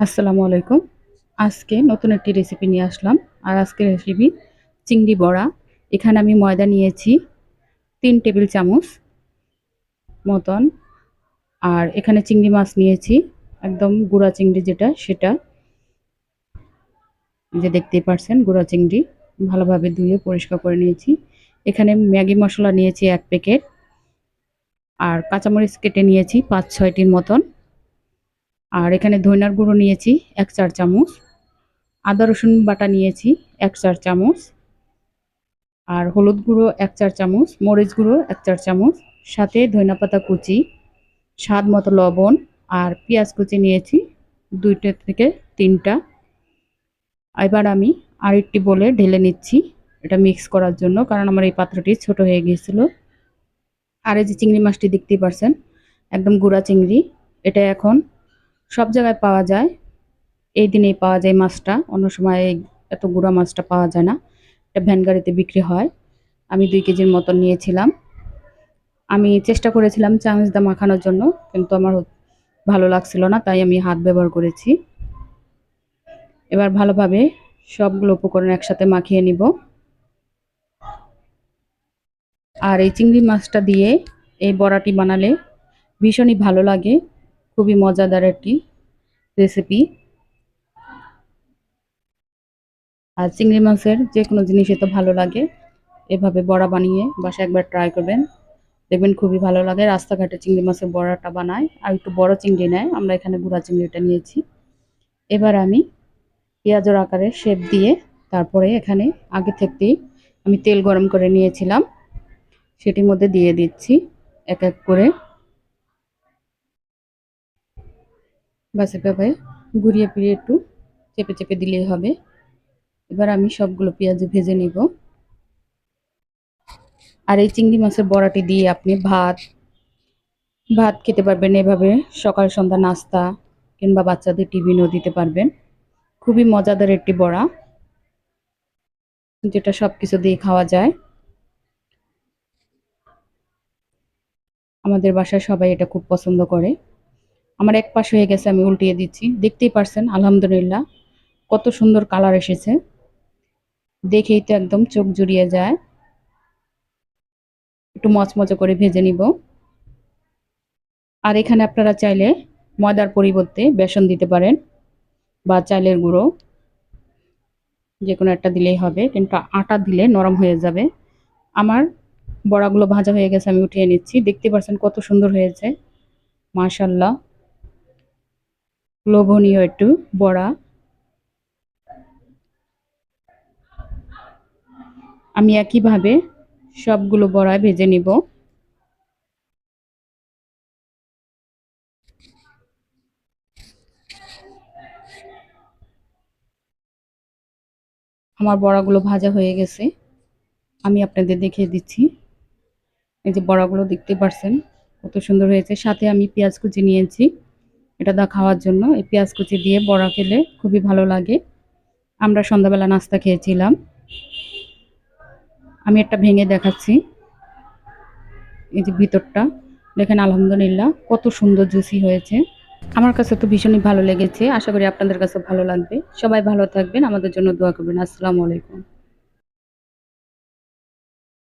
আসসালামু আলাইকুম। আজকে নতুন একটি রেসিপি নিয়ে আসলাম। আর আজকের রেসিপি চিংড়ি বড়া। এখানে আমি ময়দা নিয়েছি তিন টেবিল চামচ মতন। আর এখানে চিংড়ি মাছ নিয়েছি, একদম গুঁড়া চিংড়ি যেটা, সেটা। যে দেখতেই পারছেন, গুঁড়া চিংড়ি ভালোভাবে ধুয়ে পরিষ্কার করে নিয়েছি। এখানে ম্যাগি মশলা নিয়েছি এক প্যাকেট। আর কাঁচামরিচ কেটে নিয়েছি পাঁচ ছয়টির মতন। আর এখানে ধইনার গুঁড়ো নিয়েছি, এক চার চামচ। আদা, রসুন বাটা নিয়েছি, এক চার চামচ। আর হলুদ গুঁড়ো এক চার চামচ, মরিচ গুঁড়ো এক চার চামচ। সাথে ধইনা পাতা কুচি, স্বাদ মতো লবণ আর পেঁয়াজ কুচি নিয়েছি দুইটা থেকে তিনটা। এবার আমি আরেকটি বলে ঢেলে নিচ্ছি, এটা মিক্স করার জন্য, কারণ আমার এই পাত্রটি ছোট হয়ে গিয়েছিল। আর এই যে চিংড়ি মাছটি দেখতেই পারছেন, একদম গুঁড়া চিংড়ি। এটা এখন সব জায়গায় পাওয়া যায়। এই দিনেই পাওয়া যায় মাছটা। অন্য সময় এত গুঁড়া মাছটা পাওয়া যায় না। এটা ভ্যান গাড়িতে বিক্রি হয়। আমি দুই কেজির মতন নিয়েছিলাম। আমি চেষ্টা করেছিলাম চামচ দা মাখানোর জন্য, কিন্তু আমার ভালো লাগছিল না, তাই আমি হাত ব্যবহার করেছি। এবার ভালোভাবে সবগুলো উপকরণ একসাথে মাখিয়ে নিব। আর এই চিংড়ি মাছটা দিয়ে এই বড়াটি বানালে ভীষণই ভালো লাগে। খুবই মজাদার একটি রেসিপি আর চিংড়ি মাছের যে কোনো জিনিসই তো ভালো লাগে। এভাবে বড়া বানিয়ে বাসা একবার ট্রাই করবেন। দেখবেন খুবই ভালো লাগে। রাস্তাঘাটে চিংড়ি মাছের বড়াটা বানায় আর একটু বড় চিংড়ি নেয়। আমরা এখানে গুঁড়া চিংড়িটা নিয়েছি। এবার আমি পেঁয়াজের আকারে শেপ দিয়ে তারপরে এখানে আগে থেকেই আমি তেল গরম করে নিয়েছিলাম। সেটির মধ্যে দিয়ে দিচ্ছি। এক এক করে বাস এভাবে ঘুরিয়ে ফিরিয়ে একটু চেপে চেপে দিলেই হবে। এবার আমি সবগুলো পেঁয়াজ ভেজে নিব। আর এই চিংড়ি মাছের বড়াটি দিয়ে আপনি ভাত ভাত খেতে পারবেন এভাবে সকাল সন্ধ্যা নাস্তা কিংবা বাচ্চাদের টিফিনও দিতে পারবেন। খুবই মজাদার একটি বড়া, যেটা সব কিছু দিয়ে খাওয়া যায়। আমাদের বাসায় সবাই এটা খুব পছন্দ করে। আমার এক পাশ হয়ে গেছে, আমি উল্টিয়ে দিচ্ছি। দেখতেই পারছেন, আলহামদুলিল্লাহ, কত সুন্দর কালার এসেছে। দেখেই তো একদম চোখ জুড়িয়ে যায়। একটু মচমচে করে ভেজে নিব। আর এখানে আপনারা চাইলে ময়দার পরিবর্তে বেসন দিতে পারেন বা চাইলের গুঁড়ো। যে কোনো একটা দিলেই হবে, কিন্তু আটা দিলে নরম হয়ে যাবে। আমার বড়াগুলো ভাজা হয়ে গেছে, আমি উঠিয়ে নিচ্ছি। দেখতে পাচ্ছেন কত সুন্দর হয়েছে। মাশাল্লাহ লোভনীয় একটু, বড়া। আমি একইভাবে সবগুলো বড়া ভেজে নিব। আমার বড়াগুলো ভাজা হয়ে গেছে। আমি আপনাদের দেখিয়ে দিচ্ছি। এই যে বড়াগুলো দেখতে পারছেন, কত সুন্দর হয়েছে। সাথে আমি পেঁয়াজ কুচি নিয়েছি। এটা দা খাওয়ার জন্য। এই পেঁয়াজ কুচি দিয়ে বড়া খেলে খুবই ভালো লাগে। আমরা সন্ধ্যাবেলা নাস্তা খেয়েছিলাম। আমি একটা ভেঙে দেখাচ্ছি। এই যে ভিতরটা, দেখেন আলহামদুলিল্লাহ কত সুন্দর জুসি হয়েছে। আমার কাছে তো ভীষণই ভালো লেগেছে। আশা করি আপনাদের কাছে ভালো লাগবে। সবাই ভালো থাকবেন। আমাদের জন্য দোয়া করবেন। আসসালামু আলাইকুম।